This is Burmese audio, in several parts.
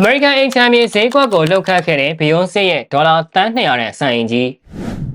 အမေရိကန်အိမ်ချမ်းမြေဈေးကွက်ကိုလှုပ်ခတ်ခဲ့တဲ့ဘီယွန်ဆေရဲ့ဒေါ်လာတန်း200တဲ့စံအိမ်ကြီး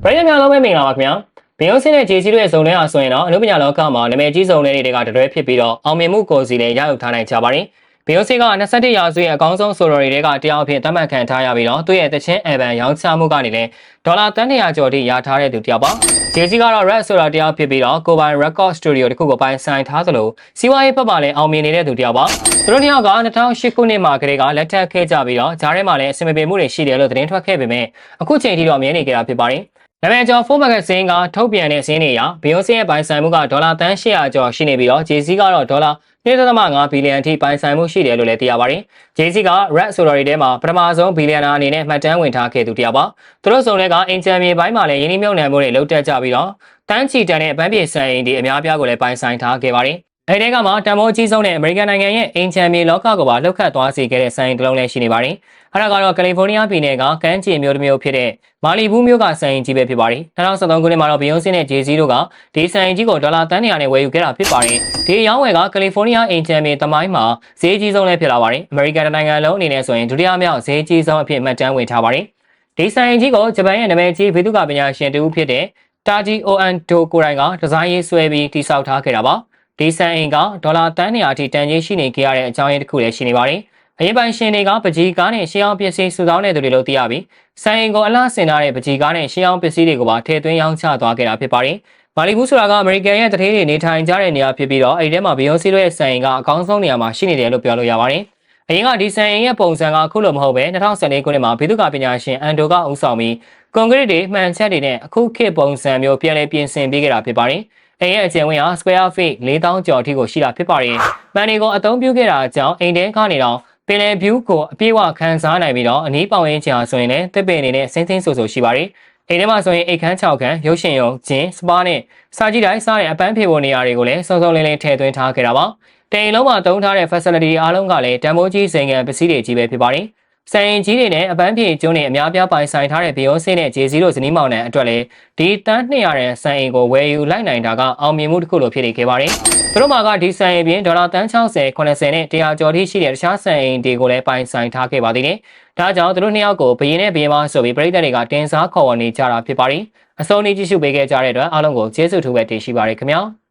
ပြည်သူများလုံးပဲမင်္ဂလာပါခင်ဗျာဘီယွန်ဆေနဲ့ဂျေစီတို့ရဲ့ဇုံထဲအားဆိုရင်တော့အနုပညာလောကမှာနာမည်ကြီးဇုံလေးတွေကတရွဲဖြစ်ပြီးတော့အောင်မြင်မှုကိုစီလည်းရယူထားနိုင်ကြပါတယ်ဘီယွန်ဆေက21ရာစုရဲ့အကောင်းဆုံးဆိုတော်တွေကတရားအဖြစ်သတ်မှတ်ခံထားရပြီးတော့သူ့ရဲ့တချင်းအယ်ဘန်ရောင်းချမှုကနေလည်းဒေါ်လာတန်း200ကျော်ထိရထားတဲ့သူတစ်ယောက်ပါ ဂျေစီကတော့ Red ဆိုတာတရားဖြစ်ပြီးတော့ကိုပိုင် Record Studio တခုကိုပိုင်ဆိုင်ထားသလိုစီးပွားရေးဘက်မှာလည်းအောင်မြင်နေတဲ့သူတစ်ယောက်ပါသူတို့နှစ်ယောက်က2008ခုနှစ်မှာကလေးကလက်ထပ်ခဲ့ကြပြီးတော့ဂျားထဲမှာလည်းအဆင်မပြေမှုတွေရှိတယ်လို့သတင်းထွက်ခဲ့ပေမဲ့အခုချိန်ထိတော့မြင်နေကြတာဖြစ်ပါတယ် နာမည်ကျော် Forbes Magazine ကထုတ်ပြန်တဲ့စင်းတွေအရ Beyonce ရဲ့ပိုင်ဆိုင်မှုကဒေါ်လာတန်း800ကျော်ရှိနေပြီးတော့ Jay-Z ကတော့ဒေါ်လာ1.5ဘီလီယံအထိပိုင်ဆိုင်မှုရှိတယ်လို့လည်းသိရပါတယ်။ Jay-Z က Red ဆိုတော်ရီထဲမှာပထမဆုံးဘီလီယံနာအနေနဲ့မှတ်တမ်းဝင်ထားခဲ့သူတစ်ယောက်ပါ။သူတို့စုံလည်းကအင်ဂျင်မြေပိုင်းမှာလည်းယင်းနှမြုံနယ်မှုတွေလုပ်တက်ကြပြီးတော့တန်းချီတန်တဲ့အပန်းပြေဆိုင်အိမ်ဒီအများပြားကိုလည်းပိုင်ဆိုင်ထားခဲ့ပါတယ်။ အဲဒီကမှတန်ဖိုးအကြီးဆုံးတဲ့အမေရိကန်နိုင်ငံရဲ့အင်ချန်မြေလောကကိုပါလှုပ်ခတ်သွားစေခဲ့တဲ့ဆိုင်တစ်လုံးလည်းရှိနေပါတယ်။အဲဒါကတော့ကယ်လီဖိုးနီးယားပြည်နယ်ကကမ်းခြေမြို့တစ်မြို့ဖြစ်တဲ့မာလီဘူးမြို့ကဆိုင်ကြီးပဲဖြစ်ပါတယ်။2013ခုနှစ်မှာတော့ဘီယွန်ဆင်းနဲ့ဂျေဇီတို့ကဒီဆိုင်ကြီးကိုဒေါ်လာတန်း200နဲ့ဝယ်ယူခဲ့တာဖြစ်ပါတယ်။ဒီရောင်းဝယ်ကကယ်လီဖိုးနီးယားအင်ချန်မြေတမိုင်းမှာဈေးကြီးဆုံးလည်းဖြစ်လာပါတယ်။အမေရိကန်နိုင်ငံလုံးအနေနဲ့ဆိုရင်ဒုတိယမြောက်ဈေးကြီးဆုံးအဖြစ်မှတ်တမ်းဝင်ထားပါတယ်။ဒီဆိုင်ကြီးကိုဂျပန်ရဲ့နာမည်ကြီးဗေဒုကပညာရှင်တူဖြစ်တဲ့တာဂျီအိုအန်ဒိုကိုရိုင်ကဒီဇိုင်းရေးဆွဲပြီးတိစောက်ထားခဲ့တာပါ။ ဒီဆန်အိမ်ကဒေါ်လာတန်း200အထိတန်ကြေးရှိနေကြရတဲ့အကြောင်းရင်းတစ်ခုလည်းရှိနေပါတယ်။အရင်ပိုင်းရှင်တွေကပကြီးကားနဲ့ရှေးအောင်ပစ္စည်းစုဆောင်းတဲ့သူတွေလို့သိရပြီးဆန်အိမ်ကိုအလားဆင်ထားတဲ့ပကြီးကားနဲ့ရှေးအောင်ပစ္စည်းတွေကိုပါထည့်သွင်းရောင်းချသွားခဲ့တာဖြစ်ပါတယ်။မာလီဘူးဆိုတာကအမေရိကန်ရဲ့တထေးတွေနေထိုင်ကြတဲ့နေရာဖြစ်ပြီးတော့အဲဒီထဲမှာဘီယွန်စီတို့ရဲ့ဆန်အိမ်ကအကောင်းဆုံးနေရာမှာရှိနေတယ်လို့ပြောလို့ရပါတယ်။အရင်ကဒီဆန်အိမ်ရဲ့ပုံစံကအခုလိုမဟုတ်ပဲ2014ခုနှစ်မှာဘီသူကပညာရှင်အန်ဒိုကဦးဆောင်ပြီးကွန်ကရစ်တွေမှန်ချက်တွေနဲ့အခုခေတ်ပုံစံမျိုးပြန်လည်ပြင်ဆင်ပေးခဲ့တာဖြစ်ပါတယ်။ အိမ်ရဲ့အကျယ်ဝန်းဟာ square feet 4000ကျော်အထိကိုရှိတာဖြစ်ပါတယ်။ပန်တွေကိုအသုံးပြုခဲ့တာအကြောင်းအိမ်တဲကနေတော့ပင်လယ်ဗျူးကိုအပြည့်အဝခန်းစားနိုင်ပြီးတော့အနီးပေါင်ရင်းချာဆိုရင်လည်းတစ်ပင်အနေနဲ့ဆင်းဆင်းဆူဆူရှိပါတယ်။အိမ်ထဲမှာဆိုရင်အိတ်ခမ်း6ခန်းရုပ်ရှင်ရုံဂျင်းစပါနဲ့စာကြည့်တိုင်းစားတဲ့အပန်းဖြေဖို့နေရာတွေကိုလည်းစုံစုံလင်းလင်းထည့်သွင်းထားခဲ့တာပါ။တိမ်လုံးမှာတုံးထားတဲ့ facility အားလုံးကလည်းတန်ဖိုးကြီးစိန်ငံပစ္စည်းတွေကြီးပဲဖြစ်ပါတယ်။ စံရင်ကြီးတွေနဲ့အပန်းဖြေကျွန်းတွေအများပြားပိုင်ဆိုင်ထားတဲ့ဘီယိုဆေနဲ့ဂျေဇီတို့ဇနီးမောင်နှံအတွက်လည်းဒီတန်း200ရန်စံအိမ်ကိုဝယ်ယူလိုက်နိုင်တာကအောင်မြင်မှုတစ်ခုလိုဖြစ်နေခဲ့ပါတယ်။သူတို့မှာကဒီစံအိမ်ပြင်ဒေါ်လာတန်း60 80နဲ့100ကျော်ထိရှိတဲ့တခြားစံအိမ်တွေကိုလည်းပိုင်ဆိုင်ထားခဲ့ပါသေးတယ်။ဒါကြောင့်သူတို့နှစ်ယောက်ကိုဘယင်းနဲ့ဘယင်းမဆိုပြီးပြည်သက်တွေကတင်စားခေါ်ဝေါ်နေကြတာဖြစ်ပါတယ်။အစိုးရကြည့်ရှုပေးခဲ့ကြတဲ့အတွက်အားလုံးကိုကျေးဇူးထူးပဲတင်ရှိပါရခင်ဗျာ။